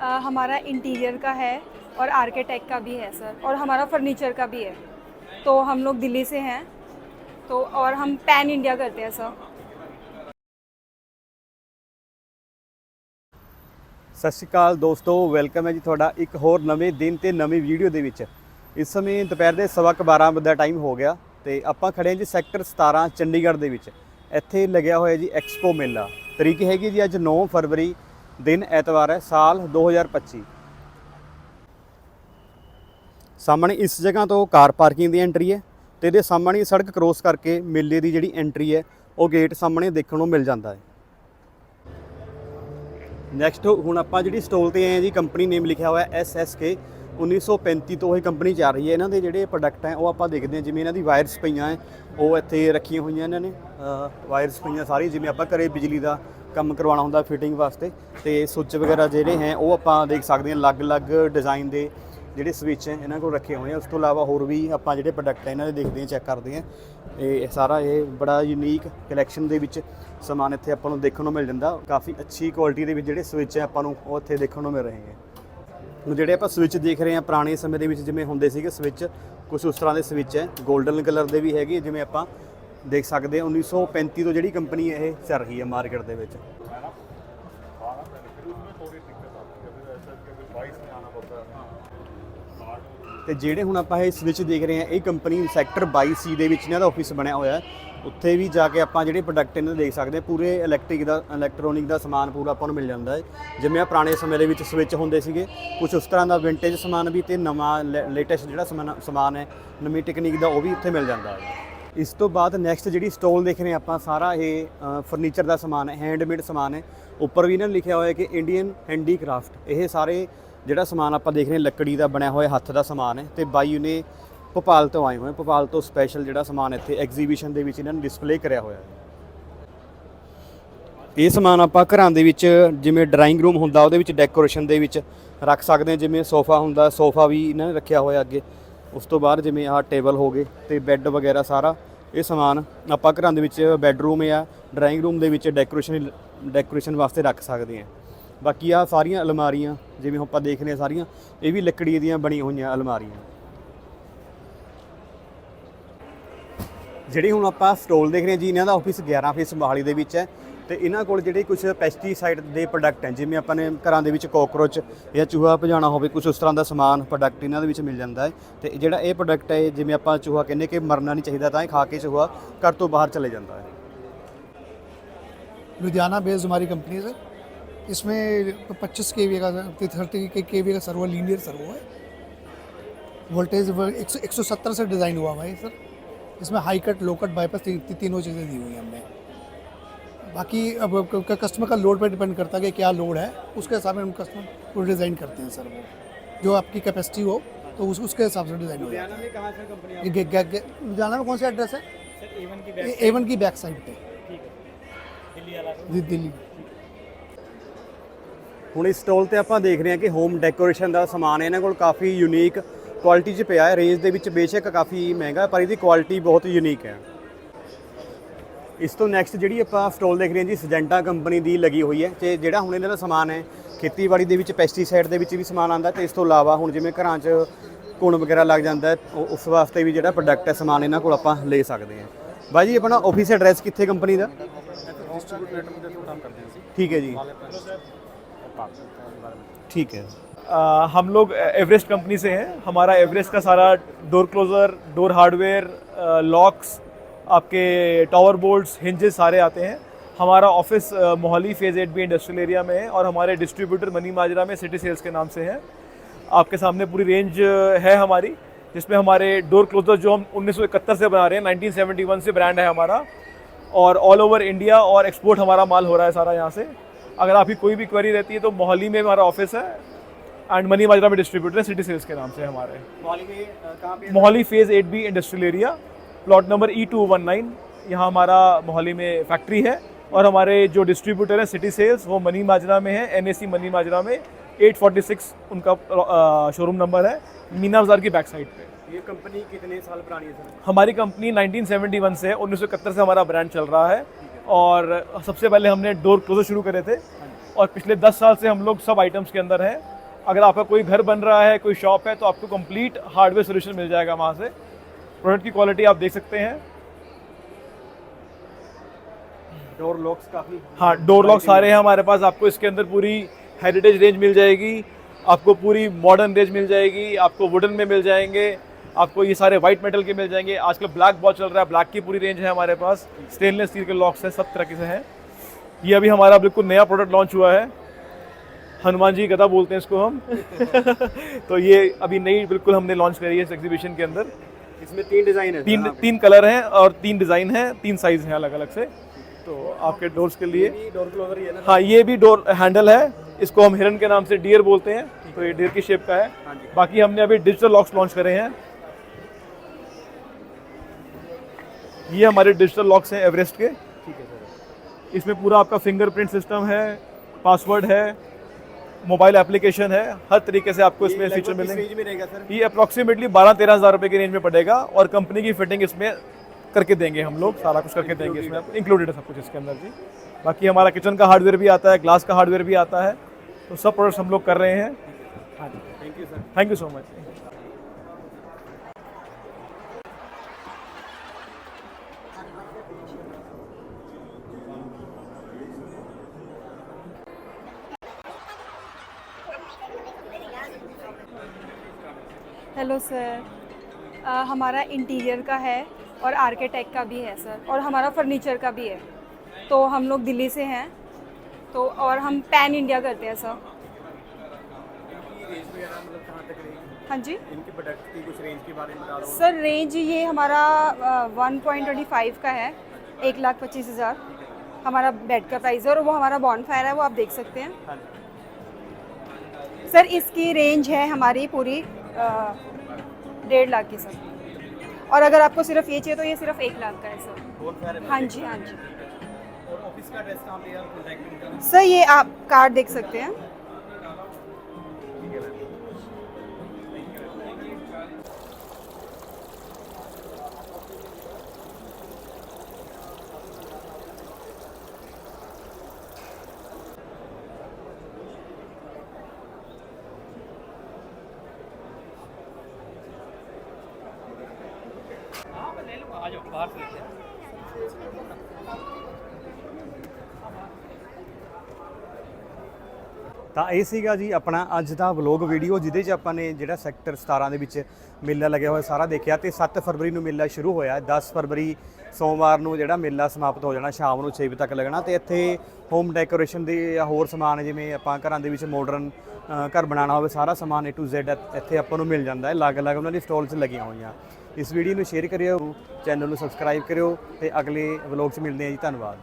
अ, हमारा इंटीरियर का है और आर्किटेक्ट का भी है सर और हमारा फर्नीचर का भी है तो हम लोग दिल्ली से हैं तो और हम पैन इंडिया करते हैं सर ਸਤਿ ਸ਼੍ਰੀ ਅਕਾਲ ਦੋਸਤੋ ਵੈਲਕਮ ਹੈ ਜੀ ਤੁਹਾਡਾ ਇੱਕ ਹੋਰ ਨਵੇਂ ਦਿਨ ਤੇ ਨਵੀਂ ਵੀਡੀਓ ਦੇ ਵਿੱਚ ਇਸ ਸਮੇਂ ਦੁਪਹਿਰ ਦੇ ਸਵਾ ਕੁ 12 ਵਜੇ ਦਾ ਟਾਈਮ ਹੋ ਗਿਆ ਤੇ ਆਪਾਂ ਖੜੇ ਹਾਂ ਜੀ ਸੈਕਟਰ 17 ਚੰਡੀਗੜ੍ਹ ਦੇ ਵਿੱਚ ਇੱਥੇ ਲੱਗਿਆ ਹੋਇਆ ਜੀ ਐਕਸਪੋ ਮੇਲਾ ਤਰੀਕ ਹੈਗੀ ਜੀ ਅੱਜ 9 ਫਰਵਰੀ ਦਿਨ ਐਤਵਾਰ ਹੈ, ਸਾਲ 2025 ਸਾਹਮਣੇ ਇਸ ਜਗ੍ਹਾ ਤੋਂ ਕਾਰ ਪਾਰਕਿੰਗ ਦੀ ਐਂਟਰੀ ਹੈ ਤੇ ਇਹਦੇ ਸਾਹਮਣੇ ਸੜਕ ਕ੍ਰੋਸ ਕਰਕੇ ਮੇਲੇ ਦੀ ਜਿਹੜੀ ਐਂਟਰੀ ਹੈ, ਉਹ ਗੇਟ ਸਾਹਮਣੇ ਦੇਖਣ ਨੂੰ ਮਿਲ ਜਾਂਦਾ ਹੈ। ਨੈਕਸਟ ਹੁਣ ਆਪਾਂ ਜਿਹੜੀ ਸਟੋਲ ਤੇ ਆਏ ਹਾਂ ਜੀ ਕੰਪਨੀ ਨੇਮ ਲਿਖਿਆ ਹੋਇਆ ਹੈ SSK 1935 ਤੋਂ ਇਹ ਕੰਪਨੀ ਚੱਲ ਰਹੀ ਹੈ। ਇਹਨਾਂ ਦੇ ਜਿਹੜੇ ਪ੍ਰੋਡਕਟ ਹੈ, ਉਹ ਆਪਾਂ ਦੇਖਦੇ ਹਾਂ, ਜਿਵੇਂ ਇਹਨਾਂ ਦੀ ਵਾਇਰਸ ਪਈਆਂ ਹੈ, ਉਹ ਇੱਥੇ ਰੱਖੀਆਂ ਹੋਈਆਂ ਇਹਨਾਂ ਨੇ। ਵਾਇਰਸ ਪਈਆਂ ਸਾਰੀ ਜਿਵੇਂ ਆਪਾਂ ਘਰੇ ਬਿਜਲੀ ਦਾ ਕੰਮ ਕਰਵਾਉਣਾ ਹੁੰਦਾ ਫਿਟਿੰਗ ਵਾਸਤੇ ਤੇ ਸੁੱਚ ਵਗੈਰਾ ਜਿਹੜੇ ਹੈ ਉਹ ਆਪਾਂ ਦੇਖ ਸਕਦੇ ਹਾਂ, ਅਲੱਗ-ਅਲੱਗ ਡਿਜ਼ਾਈਨ ਦੇ ਜਿਹੜੇ ਸਵਿਚ ਹੈ, ਇਹਨਾਂ ਕੋਲ ਰੱਖੇ ਹੋਏ ਆ। ਉਸ ਤੋਂ ਇਲਾਵਾ ਹੋਰ ਵੀ ਆਪਾਂ ਜਿਹੜੇ ਪ੍ਰੋਡਕਟ ਹੈ, ਇਹਨਾਂ ਦੇ ਦੇਖਦੇ ਹਾਂ ਚੈੱਕ ਕਰਦੇ ਹਾਂ। ਇਹ ਸਾਰਾ ਇਹ ਬੜਾ ਯੂਨੀਕ ਕਲੈਕਸ਼ਨ ਦੇ ਵਿੱਚ ਸਮਾਨ ਇੱਥੇ ਆਪਾਂ ਨੂੰ ਦੇਖਣ ਨੂੰ ਮਿਲ ਜਾਂਦਾ। ਕਾਫੀ ਅੱਛੀ ਕੁਆਲਿਟੀ ਦੇ ਵਿੱਚ ਜਿਹੜੇ ਸਵਿਚ ਹੈ, ਆਪਾਂ ਨੂੰ ਉਹ ਇੱਥੇ ਦੇਖਣ ਨੂੰ ਮਿਲ ਰਹੇ ਹੈ। ਹੁਣ ਜਿਹੜੇ ਆਪਾਂ ਸਵਿਚ ਦੇਖ ਰਹੇ ਹਾਂ, ਪੁਰਾਣੇ ਸਮੇਂ ਦੇ ਵਿੱਚ ਜਿਵੇਂ ਹੁੰਦੇ ਸੀਗੇ ਸਵਿਚ ਕੁਝ ਉਸ ਤਰ੍ਹਾਂ ਦੇ ਸਵਿਚ ਹੈ। 골ਡਨ ਕਲਰ ਦੇ ਵੀ ਹੈਗੇ, ਜਿਵੇਂ ਆਪਾਂ ਦੇਖ ਸਕਦੇ ਹਾਂ 1935 ਤੋਂ ਜਿਹੜੀ ਕੰਪਨੀ ਇਹ ਚੱਲ ਰਹੀ ਹੈ ਮਾਰਕੀਟ ਦੇ ਵਿੱਚ। ਤੇ ਜਿਹੜੇ ਹੁਣ ਆਪਾਂ ਇਹ ਸਵਿਚ ਦੇਖ ਰਹੇ ਹਾਂ, ਇਹ ਕੰਪਨੀ ਸੈਕਟਰ 22C ਦੇ ਵਿੱਚ ਇਹਨਾਂ ਦਾ ਆਫਿਸ ਬਣਿਆ ਹੋਇਆ ਹੈ। ਉੱਥੇ ਵੀ ਜਾ ਕੇ ਆਪਾਂ ਜਿਹੜੇ ਪ੍ਰੋਡਕਟ ਇਹਨਾਂ ਦੇ ਦੇਖ ਸਕਦੇ ਹਾਂ, ਪੂਰੇ ਇਲੈਕਟ੍ਰਿਕ ਦਾ ਇਲੈਕਟ੍ਰੋਨਿਕ ਦਾ ਸਮਾਨ ਪੂਰਾ ਆਪਾਂ ਨੂੰ ਮਿਲ ਜਾਂਦਾ ਹੈ। ਜਿਵੇਂ ਆ ਪੁਰਾਣੇ ਸਮੇਂ ਦੇ ਵਿੱਚ ਸਵਿਚ ਹੁੰਦੇ ਸੀਗੇ ਕੁਝ ਉਸ ਤਰ੍ਹਾਂ ਦਾ ਵਿੰਟੇਜ ਸਮਾਨ ਵੀ ਤੇ ਨਵਾਂ ਲੇਟੈਸਟ ਜਿਹੜਾ ਸਮਾਨ ਸਮਾਨ ਹੈ, ਨਵੀਂ ਟੈਕਨੀਕ ਦਾ ਉਹ ਵੀ ਇੱਥੇ ਮਿਲ ਜਾਂਦਾ ਹੈ। ਇਸ ਤੋਂ ਬਾਅਦ ਨੈਕਸਟ ਜਿਹੜੀ ਸਟੋਲ ਦੇਖ ਰਹੇ ਹਾਂ ਆਪਾਂ, ਸਾਰਾ ਇਹ ਫਰਨੀਚਰ ਦਾ ਸਮਾਨ ਹੈ ਹੈਂਡਮੇਡ ਸਮਾਨ ਹੈ। ਉੱਪਰ ਵੀ ਇਹਨਾਂ ਨੇ ਲਿਖਿਆ ਹੋਇਆ ਕਿ ਇੰਡੀਅਨ ਹੈਂਡੀਕ੍ਰਾਫਟ ਇਹ ਸਾਰੇ ਜਿਹੜਾ ਸਮਾਨ ਆਪਾਂ ਦੇਖ ਰਹੇ ਹਾਂ, ਲੱਕੜੀ ਦਾ ਬਣਿਆ ਹੋਇਆ, ਹੱਥ ਦਾ ਸਮਾਨ ਹੈ ਤੇ ਬਾਈ ਨੇ ਭੋਪਾਲ ਤੋਂ ਆਏ ਹੋਏ, ਭੋਪਾਲ ਤੋਂ ਸਪੈਸ਼ਲ ਜਿਹੜਾ ਸਮਾਨ ਇੱਥੇ ਐਗਜ਼ੀਬਿਸ਼ਨ ਦੇ ਵਿੱਚ ਇਹਨਾਂ ਨੇ ਡਿਸਪਲੇ ਕਰਿਆ ਹੋਇਆ ਹੈ। ਇਹ ਸਮਾਨ ਆਪਾਂ ਘਰਾਂ ਦੇ ਵਿੱਚ ਜਿਵੇਂ ਡਰਾਇੰਗ ਰੂਮ ਹੁੰਦਾ, ਉਹਦੇ ਵਿੱਚ ਡੈਕੋਰੇਸ਼ਨ ਦੇ ਵਿੱਚ ਰੱਖ ਸਕਦੇ ਹਾਂ, ਜਿਵੇਂ ਸੋਫਾ ਹੁੰਦਾ, ਸੋਫਾ ਵੀ ਇਹਨਾਂ ਨੇ ਰੱਖਿਆ ਹੋਇਆ ਅੱਗੇ। ਉਸ ਤੋਂ ਬਾਅਦ ਜਿਵੇਂ ਆਹ ਟੇਬਲ ਹੋ ਗਏ ਤੇ ਬੈੱਡ ਵਗੈਰਾ ਸਾਰਾ, ਇਹ ਸਮਾਨ ਆਪਾਂ ਘਰਾਂ ਦੇ ਵਿੱਚ ਬੈੱਡਰੂਮ ਜਾਂ ਡਰਾਇੰਗ ਰੂਮ ਦੇ ਵਿੱਚ ਡੈਕੋਰੇਸ਼ਨ ਡੈਕੋਰੇਸ਼ਨ ਵਾਸਤੇ ਰੱਖ ਸਕਦੇ ਹਾਂ। ਬਾਕੀ ਆ ਸਾਰੀਆਂ ਅਲਮਾਰੀਆਂ, ਜਿਵੇਂ ਆਪਾਂ ਦੇਖ ਰਹੇ ਹਾਂ ਸਾਰੀਆਂ, ਇਹ ਵੀ ਲੱਕੜੀ ਦੀਆਂ ਬਣੀ ਹੋਈਆਂ ਅਲਮਾਰੀਆਂ। ਜਿਹੜੀ ਹੁਣ ਆਪਾਂ ਸਟੋਲ ਦੇਖ ਰਹੇ ਹਾਂ ਜੀ, ਇਹਨਾਂ ਦਾ ਆਫਿਸ 11 ਫੇਸ ਮੋਹਾਲੀ ਦੇ ਵਿੱਚ ਹੈ। ਤੇ ਇਹਨਾਂ ਕੋਲ ਜਿਹੜੇ ਕੁਝ ਪੈਸਟੀਸਾਈਡ ਦੇ ਪ੍ਰੋਡਕਟ ਹੈ ਜਿਵੇਂ ਆਪਾਂ ਨੇ ਘਰਾਂ ਦੇ ਵਿੱਚ ਕੋਕਰੋਚ ਜਾਂ ਚੂਹਾ ਭਜਾਉਣਾ ਹੋਵੇ ਕੁਝ ਉਸ ਤਰ੍ਹਾਂ ਦਾ ਸਮਾਨ ਪ੍ਰੋਡਕਟ ਇਹਨਾਂ ਦੇ ਵਿੱਚ ਮਿਲ ਜਾਂਦਾ ਹੈ ਤੇ ਜਿਹੜਾ ਇਹ ਪ੍ਰੋਡਕਟ ਹੈ ਜਿਵੇਂ ਆਪਾਂ ਚੂਹਾ ਕਹਿੰਦੇ ਕਿ ਮਰਨਾ ਨਹੀਂ ਚਾਹੀਦਾ ਤਾਂ ਇਹ ਖਾ ਕੇ ਚੂਹਾ ਘਰ ਤੋਂ ਬਾਹਰ ਚਲੇ ਜਾਂਦਾ ਹੈ लुधियाना बेस्ड हमारी कंपनी है सर इसमें 25 के का थर्टी के वी का सर्वो लीनियर सर्वो है वोल्टेज एक सौ एक सौ सत्तर से डिज़ाइन हुआ हुआ है सर इसमें high cut low cut bypass ती, ती, तीनों चीज़ें दी हुई हैं हमने बाकी अब क- क- कस्टमर का लोड पर डिपेंड करता है कि क्या लोड है उसके हिसाब से हम कस्टमर को डिज़ाइन करते हैं सर वो जो आपकी कैपेसिटी हो तो उस, उसके हिसाब से डिज़ाइन हो जाता में कहाँ से कंपनी है ये गे- गे- गे- लुधियाना में कौन सा एड्रेस है एवन की ए वन की बैक साइड पे जी दिल्ली ਹੁਣ ਇਸ ਸਟੋਲ ਤੇ ਆਪਾਂ ਦੇਖ ਰਹੇ ਹਾਂ ਕਿ ਹੋਮ ਡੈਕੋਰੇਸ਼ਨ ਦਾ ਸਮਾਨ ਹੈ ਇਹਨਾਂ ਕੋਲ ਕਾਫੀ ਯੂਨੀਕ ਕੁਆਲਿਟੀ 'ਚ ਪਿਆ ਹੈ ਰੇਂਜ ਦੇ ਵਿੱਚ ਬੇਸ਼ੱਕ ਕਾਫੀ ਮਹਿੰਗਾ ਹੈ, ਪਰ ਇਹਦੀ ਕੁਆਲਿਟੀ ਬਹੁਤ ਯੂਨੀਕ ਹੈ ਇਸ ਤੋਂ ਨੈਕਸਟ ਜਿਹੜੀ ਆਪਾਂ ਸਟੋਲ ਦੇਖ ਰਹੇ ਹਾਂ ਜੀ ਸਜੈਂਟਾ ਕੰਪਨੀ ਦੀ ਲੱਗੀ ਹੋਈ ਹੈ ਤੇ ਜਿਹੜਾ ਹੁਣ ਇਹਨਾਂ ਦਾ ਸਮਾਨ ਹੈ ਖੇਤੀਬਾੜੀ ਦੇ ਵਿੱਚ ਪੈਸਟੀਸਾਈਡ ਦੇ ਵਿੱਚ ਵੀ ਸਮਾਨ ਆਉਂਦਾ ਤੇ ਇਸ ਤੋਂ ਇਲਾਵਾ ਹੁਣ ਜਿਵੇਂ ਘਰਾਂ 'ਚ ਘੁਣ ਵਗੈਰਾ ਲੱਗ ਜਾਂਦਾ ਹੈ, ਉਹ- ਉਸ ਵਾਸਤੇ ਵੀ ਜਿਹੜਾ ਪ੍ਰੋਡਕਟ ਹੈ ਸਮਾਨ ਇਹਨਾਂ ਕੋਲ ਆਪਾਂ ਲੈ ਸਕਦੇ ਹਾਂ ਬਾਈ ਜੀ ਆਪਣਾ ਆਫਿਸ ਐਡਰੈਸ ਕਿੱਥੇ ਕੰਪਨੀ ਦਾ ਠੀਕ ਹੈ ਜੀ ठीक है आ, हम लोग एवरेस्ट कंपनी से हैं हमारा एवरेस्ट का सारा door closer door hardware locks आपके टावर बोल्ट्स हिंजेस सारे आते हैं। हमारा office Mohali phase eight B industrial area में है और हमारे डिस्ट्रीब्यूटर मनी माजरा में सिटी सेल्स के नाम से है। आपके सामने पूरी रेंज है हमारी जिसमें हमारे डोर क्लोज़र जो हम 1971 से बना रहे हैं 1971 से ब्रांड है हमारा। और ऑल ओवर इंडिया और एक्सपोर्ट हमारा माल हो रहा है सारा यहाँ से। अगर आपकी कोई भी क्वेरी रहती है तो मोहाली में हमारा ऑफ़िस है एंड मनी माजरा में डिस्ट्रीब्यूटर है सिटी सेल्स के नाम से हमारे। मॉल में कहाँ पे Mohali phase eight B industrial area plot number E two one nine यहाँ हमारा मोहाली में फैक्ट्री है और हमारे जो डिस्ट्रीब्यूटर हैं सिटी सेल्स वो मनी माजरा में है एनएसी मनी माजरा में। 846 उनका शोरूम नंबर है मीना बाज़ार की बैक साइड पे। ये कंपनी कितने साल पुरानी है सर? हमारी कंपनी 1971 से उन्नीस से हमारा ब्रांड चल रहा है और सबसे पहले हमने डोर क्लोजर शुरू करे थे और पिछले 10 साल से हम लोग सब आइटम्स के अंदर हैं। अगर आपका कोई घर बन रहा है कोई शॉप है तो आपको कंप्लीट हार्डवेयर सोल्यूशन मिल जाएगा वहाँ से। प्रोडक्ट की क्वालिटी आप देख सकते हैं। डोर लॉक्स काफ़ी हाँ। डोर लॉक सारे हैं हमारे पास। आपको इसके अंदर पूरी हेरिटेज रेंज मिल जाएगी। आपको पूरी मॉडर्न रेंज मिल जाएगी। आपको वुडन में मिल जाएँगे। आपको ये सारे व्हाइट मेटल के मिल जाएँगे। आजकल ब्लैक बहुत चल रहा है। ब्लैक की पूरी रेंज है हमारे पास। स्टेनलेस स्टील के लॉक्स हैं सब तरह से हैं। ये अभी हमारा बिल्कुल नया प्रोडक्ट लॉन्च हुआ है। हनुमान जी गदा बोलते हैं इसको हम। तो ये अभी नई बिल्कुल हमने लॉन्च करी है इस एग्जीबिशन के अंदर। इसमें तीन डिज़ाइन है। तीन तीन कलर हैं और तीन डिज़ाइन हैं तीन साइज़ हैं अलग अलग से। तो आपके डोर्स के लिए डोर क्लोजर ही है ना? हाँ ये भी डोर हैंडल है। इसको हम हिरन के नाम से डियर बोलते हैं। तो ये डियर की शेप का है। हाँ बाकी हमने अभी डिजिटल लॉक्स लॉन्च करे हैं। ये हमारे डिजिटल लॉक्स हैं एवरेस्ट के। ठीक है सर इसमें पूरा आपका फिंगरप्रिंट सिस्टम है पासवर्ड है मोबाइल एप्लीकेशन है हर तरीके से आपको इसमें फीचर मिलेंगे। रेंज में रहेगा सर। ये अप्रॉक्सीमेटली बारह तेरह हज़ार रुपये की रेंज में पड़ेगा और कंपनी की फिटिंग इसमें करके देंगे हम लोग सारा कुछ करके देंगे इसमें। इंक्लूडेड है सब कुछ इसके अंदर जी। बाकी हमारा किचन का हार्डवेयर भी आता है ग्लास का हार्डवेयर भी आता है तो सब प्रोडक्ट्स हम लोग कर रहे हाँ। Thank you sir thank you so much hello sir. अ, हमारा इंटीरियर का है और आर्किटेक्ट का भी है सर और हमारा फर्नीचर का भी है। तो हम लोग दिल्ली से हैं। तो और हम पैन इंडिया करते हैं सर। हाँ जी। इनके प्रोडक्ट की कुछ रेंज के बारे में बता दो। सर रेंज ये हमारा वन पॉइंट ट्वेंटी फाइव का है एक लाख पच्चीस हज़ार। हमारा बेड का प्राइस है और वो हमारा बॉन्ड फायर है वो आप देख सकते हैं। हाँ सर इसकी रेंज है हमारी पूरी डेढ़ लाख की सर। और अगर आपको सिर्फ़ ये चाहिए तो ये सिर्फ़ एक लाख का है सर। हाँ जी हाँ जी। सर ये आप कार्ड देख सकते हैं। ਤਾਂ ਇਹ ਸੀਗਾ ਜੀ ਆਪਣਾ ਅੱਜ ਦਾ ਵਲੌਗ ਵੀਡੀਓ ਜਿਹਦੇ 'ਚ ਆਪਾਂ ਨੇ ਜਿਹੜਾ ਸੈਕਟਰ 17 ਦੇ ਵਿੱਚ ਮੇਲਾ ਲੱਗਿਆ ਹੋਇਆ ਸਾਰਾ ਦੇਖਿਆ ਤੇ 7 ਫਰਵਰੀ ਨੂੰ ਮੇਲਾ ਸ਼ੁਰੂ ਹੋਇਆ ਹੈ। 10 ਫਰਵਰੀ ਸੋਮਵਾਰ ਨੂੰ ਜਿਹੜਾ ਮੇਲਾ ਸਮਾਪਤ ਹੋ ਜਾਣਾ, ਸ਼ਾਮ ਨੂੰ 6 ਵਜੇ ਤੱਕ ਲੱਗਣਾ ਤੇ ਇੱਥੇ ਹੋਮ ਡੈਕੋਰੇਸ਼ਨ ਦੇ ਜਾਂ ਹੋਰ ਸਮਾਨ ਜਿਵੇਂ ਆਪਾਂ ਘਰਾਂ ਦੇ ਵਿੱਚ ਮਾਡਰਨ ਘਰ ਬਣਾਉਣਾ ਹੋਵੇ, ਸਾਰਾ ਸਮਾਨ A to Z ਇੱਥੇ ਆਪਾਂ ਨੂੰ ਮਿਲ ਜਾਂਦਾ ਹੈ। ਅਲੱਗ-ਅਲੱਗ ਉਹਨਾਂ ਦੀ ਸਟਾਲਸ ਲੱਗੀਆਂ ਹੋਈਆਂ। ਇਸ ਵੀਡੀਓ ਨੂੰ ਸ਼ੇਅਰ ਕਰਿਓ, ਚੈਨਲ ਨੂੰ ਸਬਸਕ੍ਰਾਈਬ ਕਰਿਓ ਤੇ ਅਗਲੇ ਵਲੌਗ 'ਚ ਮਿਲਦੇ ਹਾਂ ਜੀ, ਧੰਨਵਾਦ।